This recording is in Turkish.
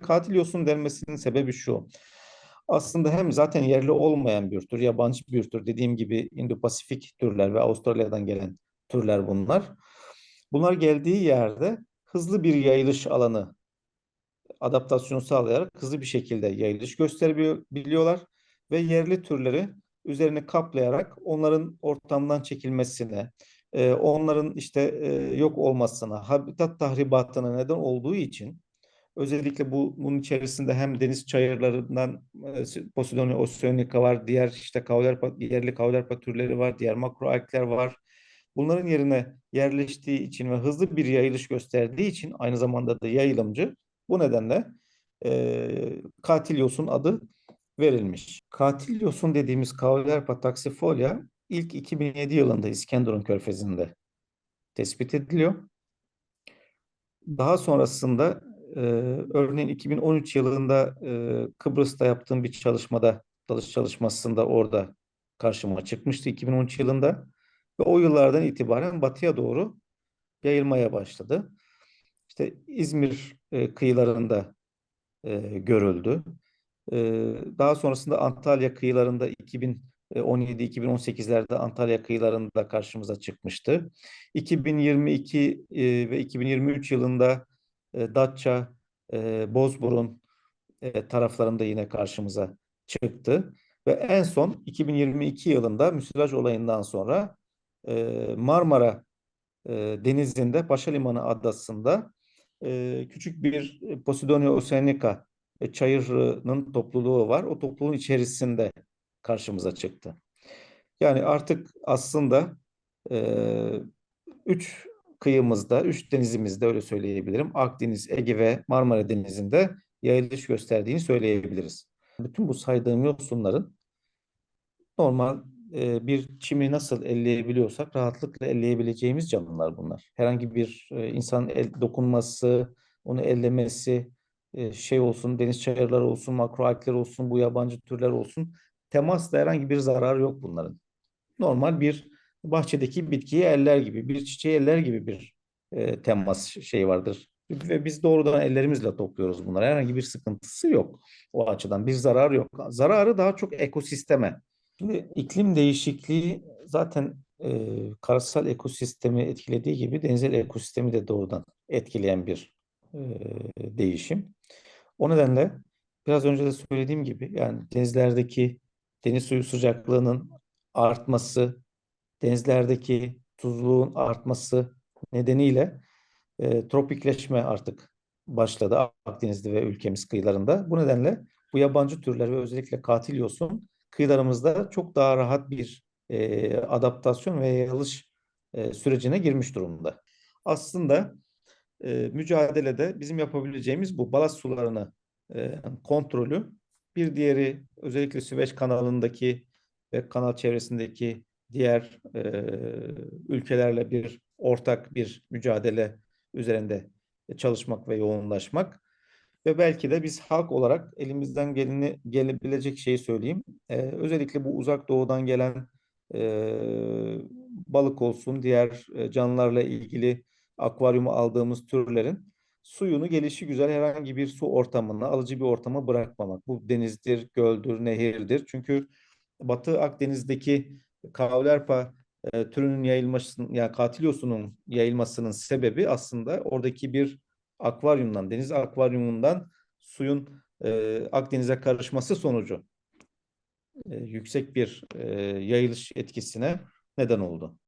katil yosun denmesinin sebebi şu. Aslında hem zaten yerli olmayan bir tür, yabancı bir tür. Dediğim gibi Indo-Pasifik türler ve Avustralya'dan gelen türler bunlar. Bunlar geldiği yerde hızlı bir yayılış alanı adaptasyonu sağlayarak hızlı bir şekilde yayılış gösterebiliyorlar ve yerli türleri üzerine kaplayarak onların ortamdan çekilmesine, e, onların işte e, yok olmasına, habitat tahribatına neden olduğu için özellikle bu bunun içerisinde hem deniz çayırlarından e, Posidonia oceanica var, diğer işte kavlarpa, yerli kavlarpa türleri var, diğer makroalgler var. Bunların yerine yerleştiği için ve hızlı bir yayılış gösterdiği için aynı zamanda da yayılımcı. Bu nedenle e, katil yosun adı verilmiş. Katil yosun dediğimiz Caulerpa taxifolia ilk 2007 yılında İskenderun Körfezi'nde tespit ediliyor. Daha sonrasında örneğin 2013 yılında e, Kıbrıs'ta yaptığım bir çalışmada, dalış çalışmasında orada karşıma çıkmıştı 2013 yılında. Ve o yıllardan itibaren batıya doğru yayılmaya başladı. İşte İzmir e, kıyılarında e, görüldü. E, daha sonrasında Antalya kıyılarında 2017-2018'lerde Antalya kıyılarında karşımıza çıkmıştı. 2022 e, ve 2023 yılında e, Datça, e, Bozburun e, taraflarında yine karşımıza çıktı. Ve en son 2022 yılında müsilaj olayından sonra e, Marmara e, denizinde Paşa Limanı adasında küçük bir Posidonia oceanica e, çayırının topluluğu var. O topluluğun içerisinde karşımıza çıktı. Yani artık aslında e, üç kıyımızda, üç denizimizde öyle söyleyebilirim. Akdeniz, Ege ve Marmara Denizi'nde yayılış gösterdiğini söyleyebiliriz. Bütün bu saydığım yosunların normal e, bir çimi nasıl elleyebiliyorsak rahatlıkla elleyebileceğimiz canlılar bunlar. Herhangi bir e, insan el dokunması, onu ellemesi, e, şey olsun, deniz çayırları olsun, makroalgler olsun, bu yabancı türler olsun. Temasla herhangi bir zarar yok bunların. Normal bir bahçedeki bitkiyi eller gibi, bir çiçeği eller gibi bir e, temas şey vardır. Ve biz doğrudan ellerimizle topluyoruz bunları. Herhangi bir sıkıntısı yok o açıdan. Bir zarar yok. Zararı daha çok ekosisteme. Şimdi iklim değişikliği zaten e, karasal ekosistemi etkilediği gibi denizel ekosistemi de doğrudan etkileyen bir e, değişim. O nedenle biraz önce de söylediğim gibi yani denizlerdeki deniz suyu sıcaklığının artması, denizlerdeki tuzluğun artması nedeniyle e, tropikleşme artık başladı Akdeniz'de ve ülkemiz kıyılarında. Bu nedenle bu yabancı türler ve özellikle katil yosun kıyılarımızda çok daha rahat bir e, adaptasyon ve yayılış e, sürecine girmiş durumda. Aslında e, mücadelede bizim yapabileceğimiz bu balast sularını e, kontrolü. Bir diğeri özellikle Süveyş kanalındaki ve kanal çevresindeki diğer e, ülkelerle bir ortak bir mücadele üzerinde çalışmak ve yoğunlaşmak. Ve belki de biz halk olarak elimizden geleni, gelebilecek şeyi söyleyeyim. Ee, özellikle bu uzak doğudan gelen e, balık olsun, diğer e, canlılarla ilgili akvaryuma aldığımız türlerin suyunu gelişi güzel herhangi bir su ortamına, alıcı bir ortama bırakmamak. Bu denizdir, göldür, nehirdir. Çünkü Batı Akdeniz'deki kavlerpa e, türünün yayılmasının, yani katilyosunun yayılmasının sebebi aslında oradaki bir akvaryumdan, deniz akvaryumundan suyun e, Akdeniz'e karışması sonucu e, yüksek bir e, yayılış etkisine neden oldu.